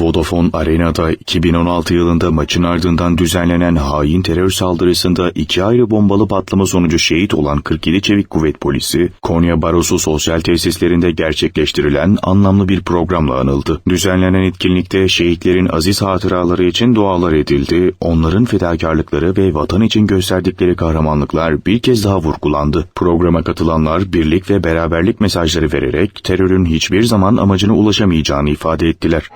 Vodafone Arena'da 2016 yılında maçın ardından düzenlenen hain terör saldırısında iki ayrı bombalı patlama sonucu şehit olan 47 Çevik Kuvvet Polisi, Konya Barosu sosyal tesislerinde gerçekleştirilen anlamlı bir programla anıldı. Düzenlenen etkinlikte şehitlerin aziz hatıraları için dualar edildi, onların fedakarlıkları ve vatan için gösterdikleri kahramanlıklar bir kez daha vurgulandı. Programa katılanlar birlik ve beraberlik mesajları vererek terörün hiçbir zaman amacına ulaşamayacağını ifade ettiler.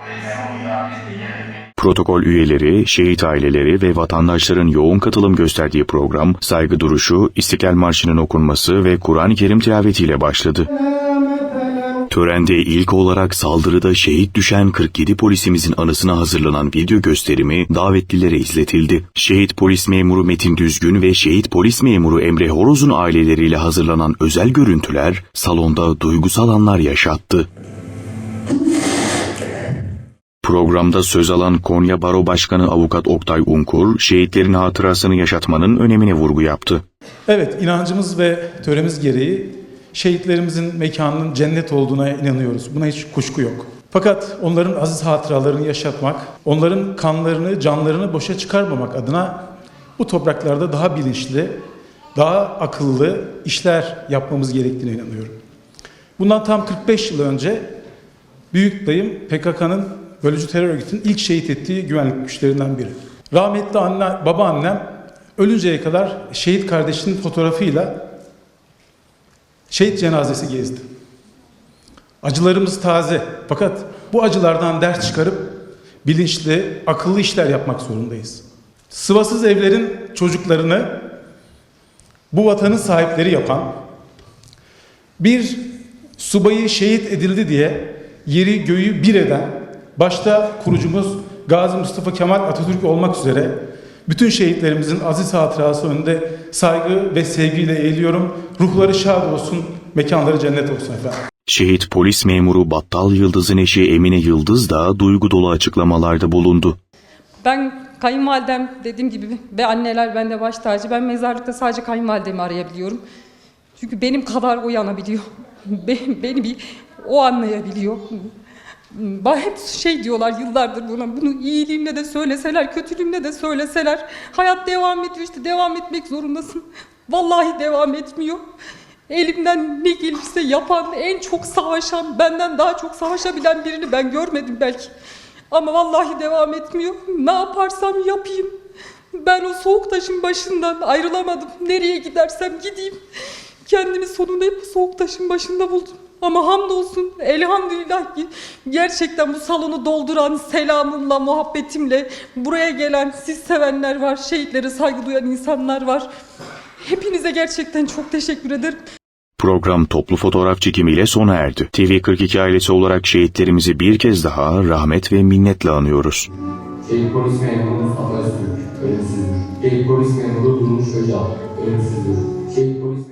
Protokol üyeleri, şehit aileleri ve vatandaşların yoğun katılım gösterdiği program, saygı duruşu, İstiklal Marşı'nın okunması ve Kur'an-ı Kerim tilavetiyle başladı. Törende ilk olarak saldırıda şehit düşen 47 polisimizin anısına hazırlanan video gösterimi davetlilere izletildi. Şehit polis memuru Metin Düzgün ve şehit polis memuru Emre Horoz'un aileleriyle hazırlanan özel görüntüler salonda duygusal anlar yaşattı. Programda söz alan Konya Baro Başkanı Avukat Oktay Unkur, şehitlerin hatırasını yaşatmanın önemine vurgu yaptı. Evet, inancımız ve töremiz gereği şehitlerimizin mekanının cennet olduğuna inanıyoruz. Buna hiç kuşku yok. Fakat onların aziz hatıralarını yaşatmak, onların kanlarını, canlarını boşa çıkarmamak adına bu topraklarda daha bilinçli, daha akıllı işler yapmamız gerektiğine inanıyorum. Bundan tam 45 yıl önce büyük dayım PKK'nın bölücü terör örgütünün ilk şehit ettiği güvenlik güçlerinden biri. Rahmetli anne, babaannem ölünceye kadar şehit kardeşinin fotoğrafıyla şehit cenazesi gezdi. Acılarımız taze fakat bu acılardan ders çıkarıp bilinçli, akıllı işler yapmak zorundayız. Sıvasız evlerin çocuklarını bu vatanın sahipleri yapan, bir subayı şehit edildi diye yeri göğü bir eden, başta kurucumuz Gazi Mustafa Kemal Atatürk olmak üzere bütün şehitlerimizin aziz hatırası önünde saygı ve sevgiyle eğiliyorum. Ruhları şad olsun, mekanları cennet olsun efendim. Şehit polis memuru Battal Yıldız'ın eşi Emine Yıldız da duygu dolu açıklamalarda bulundu. Ben kayınvalidem dediğim gibi ve anneler bende baş tacı. Ben mezarlıkta sadece kayınvalidemi arayabiliyorum. Çünkü benim kadar uyanabiliyor. Be- Beni bir o anlayabiliyor. Hep şey diyorlar yıllardır buna. Bunu iyiliğimle de söyleseler, kötülüğümle de söyleseler. Hayat devam ediyor işte devam etmek zorundasın. Vallahi devam etmiyor. Elimden ne gelirse yapan, en çok savaşan, benden daha çok savaşabilen birini ben görmedim belki. Ama vallahi devam etmiyor. Ne yaparsam yapayım. Ben o soğuk taşın başından ayrılamadım. Nereye gidersem gideyim. Kendimi sonunda hep soğuk taşın başında buldum. Ama hamdolsun elhamdülillah ki gerçekten bu salonu dolduran selamımla, muhabbetimle buraya gelen siz sevenler var, şehitlere saygı duyan insanlar var. Hepinize gerçekten çok teşekkür ederim. Program toplu fotoğraf çekimiyle sona erdi. TV42 ailesi olarak şehitlerimizi bir kez daha rahmet ve minnetle anıyoruz. Şehit polis memuru Öztürk, ölümsüzdür. Şehit polis memuru Durmuş Öcal, ölümsüzdür. Şehit polis